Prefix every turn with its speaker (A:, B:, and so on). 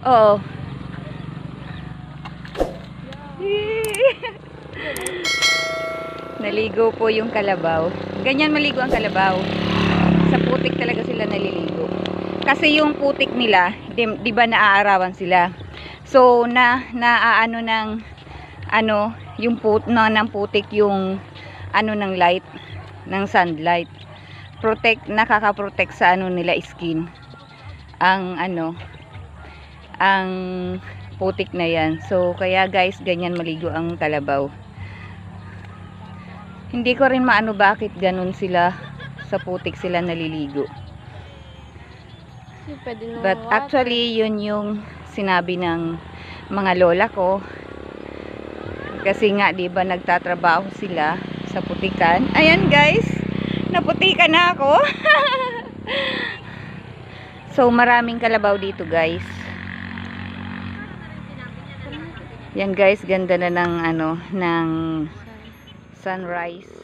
A: Oo. Naligo po yung kalabaw. Ganyan maligo ang kalabaw. Sa putik talaga sila naliligo. Kasi yung putik nila, di, di ba naaarawan sila. So na naaano ng ano, yung put na ng putik yung ano ng light ng sunlight. Protect nakaka-protect sa ano nila skin. Ang ano ang putik na yan. So kaya guys, ganyan maligo ang kalabaw. Hindi ko rin maano bakit ganun sila sa putik sila naliligo. But actually, yun yung sinabi ng mga lola ko. Kasi nga, di ba, nagtatrabaho sila sa putikan. Ayan guys, naputikan na ako. so, maraming kalabaw dito guys. Yan guys, ganda na ng ano, ng sunrise.